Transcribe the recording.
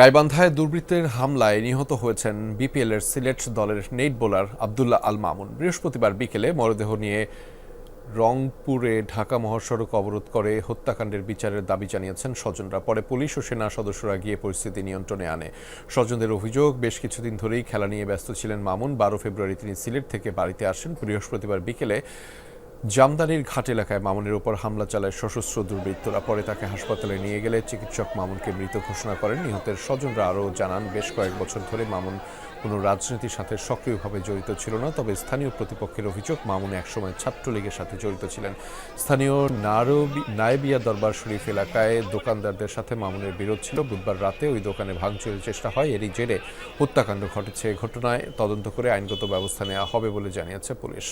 গাইবান্ধায় দুর্বৃত্তের হামলায় নিহত হয়েছেন বিপিএল এর সিলেট দলের নেট বোলার আবদুল্লাহ আল মামুন। বৃহস্পতিবার বিকেলে মরদেহ নিয়ে রংপুরে ঢাকা মহাসড়ক অবরোধ করে হত্যাকাণ্ডের বিচারের দাবি জানিয়েছেন স্বজনরা। পরে পুলিশ ও সেনা সদস্যরা গিয়ে পরিস্থিতি নিয়ন্ত্রণে আনে। স্বজনদের অভিযোগ, বেশ কিছুদিন ধরেই খেলা নিয়ে ব্যস্ত ছিলেন মামুন। বারো ফেব্রুয়ারি তিনি সিলেট থেকে বাড়িতে আসেন। বৃহস্পতিবার বিকেলে জামদানির ঘাট এলাকায় মামুনের উপর হামলা চালায় সশস্ত্র দুর্বৃত্তরা। পরে তাকে হাসপাতালে নিয়ে গেলে চিকিৎসক মামুনকে মৃত ঘোষণা করেন। নিহতের স্বজনরা আরও জানান, বেশ কয়েক বছর ধরে মামুন কোনো রাজনীতির সাথে সক্রিয়ভাবে জড়িত ছিল না, তবে স্থানীয় প্রতিপক্ষের অভিযোগ মামুন একসময় ছাত্রলীগের সাথে জড়িত ছিলেন। স্থানীয় নারবি নায়েবিয়া দরবার শরীফ এলাকায় দোকানদারদের সাথে মামুনের বিরোধ ছিল। বুধবার রাতে ওই দোকানে ভাঙচুরের চেষ্টা হয়, এরই জেরে হত্যাকাণ্ড ঘটেছে। ঘটনায় তদন্ত করে আইনগত ব্যবস্থা নেওয়া হবে বলে জানিয়েছে পুলিশ।